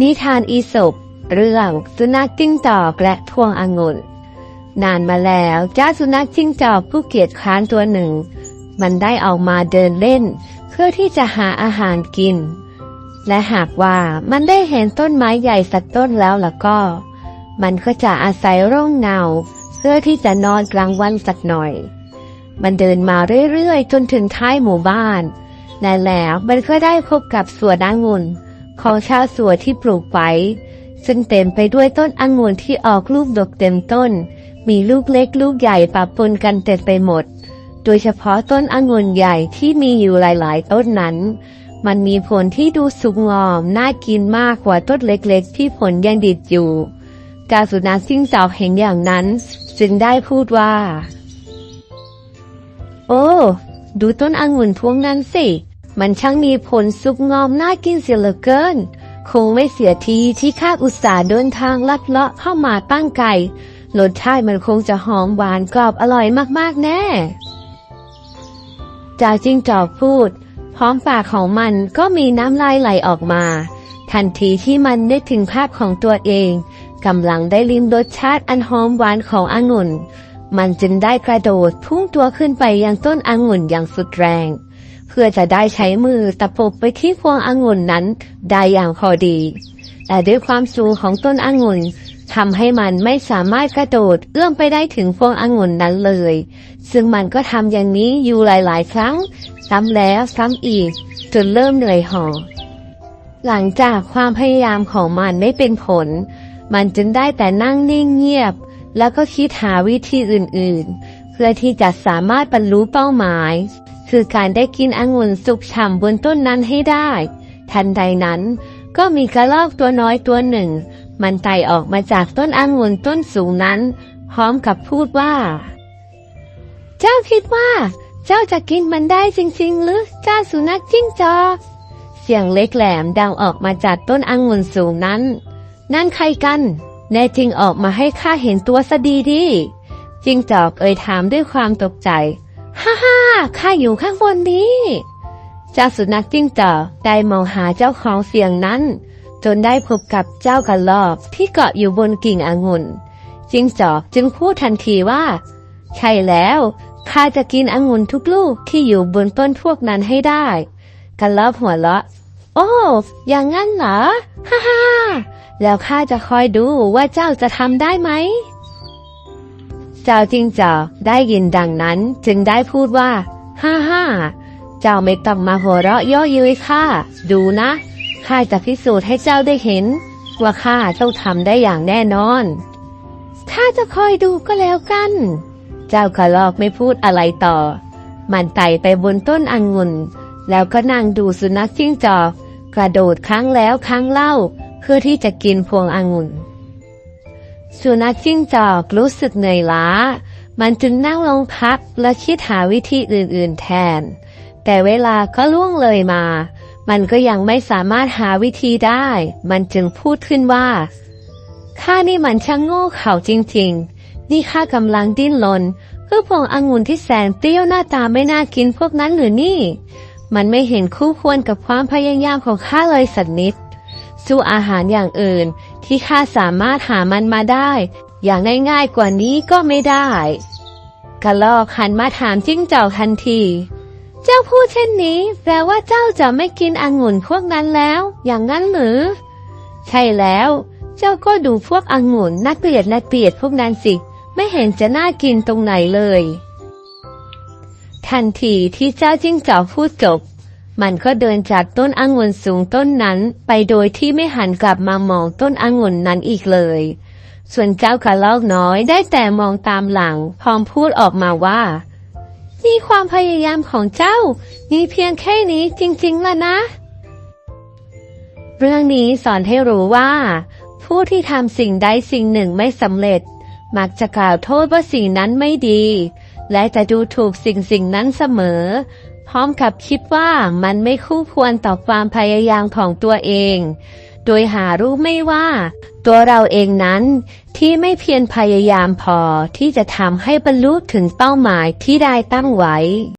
นิทานอีสปเรื่องสุนัขจิ้งจอกและพวงองุ่น นานมาแล้วเจ้าสุนัขจิ้งจอกผู้เกียจคร้านตัวหนึ่ง มันได้ออกมาเดินเล่น เพื่อที่จะหาอาหารกิน และหากว่ามันได้เห็นต้นไม้ใหญ่สักต้นแล้วล่ะก็ มันก็จะอาศัยร่มเงาเพื่อที่จะนอนกลางวันสักหน่อย มันเดินมาเรื่อยๆจนถึงท้ายหมู่บ้านและแล้วมันก็ได้พบกับสวนองุ่น ของชาวสวนที่ปลูกไว้ ซึ่งเต็มไปด้วยต้นองุ่นที่ออกลูกดกเต็มต้น มีลูกเล็กลูกใหญ่ปะปนกันเต็มไปหมด โดยเฉพาะต้นองุ่นใหญ่ที่มีอยู่หลาย ๆ ต้นนั้น มันมีผลที่ดูสุกงอมน่ากินมากกว่าต้นเล็กๆ ที่ผลยังดิบอยู่กาสุนัขซิ่งจอกเห็นอย่างนั้น จึงได้พูดว่า โอ้ ดูต้นองุ่นพวงนั้นสิ มันช่างมีผลสุกงอมน่ากินเสียเหลือเกิน คงไม่เสียทีที่ข้าอุตส่าห์เดินทางลัดเลาะเข้ามาตั้งไก่รสชาติมันคงจะหอมหวานกรอบอร่อยมากๆแน่ จากจิงจอกพูด พร้อมปากของมันก็มีน้ำลายไหลออกมา ทันทีที่มันนึกถึงภาพของตัวเองกำลังได้ลิ้มรสชาติอันหอมหวานขององุ่น มันจึงได้กระโดดพุ่งตัวขึ้นไปยังต้นองุ่นอย่างสุดแรง เพื่อจะได้ใช้มือตะปบไปที่พวงองุ่นนั้นได้อย่างพอดี แต่ด้วยความสูงของต้นองุ่นทำให้มันไม่สามารถกระโดดเอื้อมไปได้ถึงพวงองุ่นนั้นเลย ซึ่งมันก็ทำอย่างนี้อยู่หลาย ๆ ครั้ง ซ้ำแล้วซ้ำอีก จนเริ่มเหนื่อยหอบหลังจากความพยายามของมันไม่เป็นผล มันจึงได้แต่นั่งนิ่งเงียบ แล้วก็คิดหาวิธีอื่น ๆ เพื่อที่จะสามารถบรรลุเป้าหมาย คือการได้กินองุ่นสุกฉ่ำบนต้นนั้นให้ได้ ทันใดนั้น ก็มีกระรอกตัวน้อยตัวหนึ่ง มันไต่ออกมาจากต้นองุ่นต้นสูงนั้น พร้อมกับพูดว่า เจ้าคิดว่า เจ้าจะกินมันได้จริงๆหรือเจ้าสุนัขจิ้งจอกเสียงเล็กแหลมดังออกมาจากต้นองุ่นสูงนั้น นั่นใครกัน แน่จริงออกมาให้ข้าเห็นตัวสดีดี จิ้งจอกเอ่ยถามด้วยความตกใจ ฮ่าฮ่าข้าอยู่ข้างบนนี้เจ้าสุนัขจิ้งจอกได้มองหาเจ้าของเสียงนั้น จนได้พบกับเจ้ากระรอกที่เกาะอยู่บนกิ่งองุ่นจิ้งจอกจึงพูดทันทีว่า ใช่แล้วข้าจะกินองุ่นทุกลูกที่อยู่บนต้นพวกนั้นให้ได้กระรอกหัวเราะ โอ้อย่างงั้นเหรอฮ่าฮ่าแล้วข้าจะคอยดูว่าเจ้าจะทำได้ไหม เจ้าจิงจอกได้ยินดังนั้นจึงได้พูดว่า ฮ่าฮ่าเจ้าไม่ต้องมาหัวเราะย่อเย้ยข้าดูนะข้าจะพิสูจน์ให้เจ้าได้เห็น ว่าข้าต้องทำได้อย่างแน่นอนข้าจะคอยดูก็แล้วกัน เจ้ากระรอกไม่พูดอะไรต่อ มันไต่ไปบนต้นองุ่น แล้วก็นั่งดูสุนัขจิ้งจอกกระโดดครั้งแล้วครั้งเล่า เพื่อที่จะกินพวงองุ่น สุนัขจิ้งจอกรู้สึกเหนื่อยล้า มันจึงนั่งลงพักและคิดหาวิธีอื่นๆแทน แต่เวลาก็ล่วงเลยมา มันก็ยังไม่สามารถหาวิธีได้ มันจึงพูดขึ้นว่าข้านี่มันช่างโง่เขลาจริงๆ นี่ข้ากำลังดิ้นรนเพื่อพวงองุ่นที่แสนเปรี้ยวหน้าตาไม่น่ากินพวกนั้นหรือนี่ มันไม่เห็นคู่ควรกับความพยายามของข้าเลยสักนิดสู้อาหารอย่างอื่น ที่ข้าสามารถหามันมาได้ อย่างง่ายๆกว่านี้ก็ไม่ได้ กระลอกหันมาถามจิ้งจอกทันที เจ้าพูดเช่นนี้ แปลว่าเจ้าจะไม่กินองุ่นพวกนั้นแล้ว อย่างนั้นหรือ ใช่แล้ว เจ้าก็ดูพวกองุ่นน่าเกลียดน่าเกลียดพวกนั้นสิ ไม่เห็นจะน่ากินตรงไหนเลย ทันทีที่เจ้าจิ้งจอกพูดจบ มันก็เดินจากต้นองุ่นสูงต้นนั้นไปโดยที่ไม่หันกลับมามองต้นองุ่นนั้นอีกเลย ส่วนเจ้ากระรอกน้อยได้แต่มองตามหลัง พร้อมพูดออกมาว่า นี่ความพยายามของเจ้ามีเพียงแค่นี้จริงๆล่ะนะ เรื่องนี้สอนให้รู้ว่า ผู้ที่ทำสิ่งใดสิ่งหนึ่งไม่สำเร็จ มักจะกล่าวโทษว่าสิ่งนั้นไม่ดี และจะดูถูกสิ่งสิ่งนั้นเสมอ พร้อมกับคิดว่ามันไม่คู่ควรต่อความพยายามของตัวเอง โดยหารู้ไม่ว่า ตัวเราเองนั้นที่ไม่เพียรพยายามพอที่จะทำให้บรรลุถึงเป้าหมายที่ได้ตั้งไว้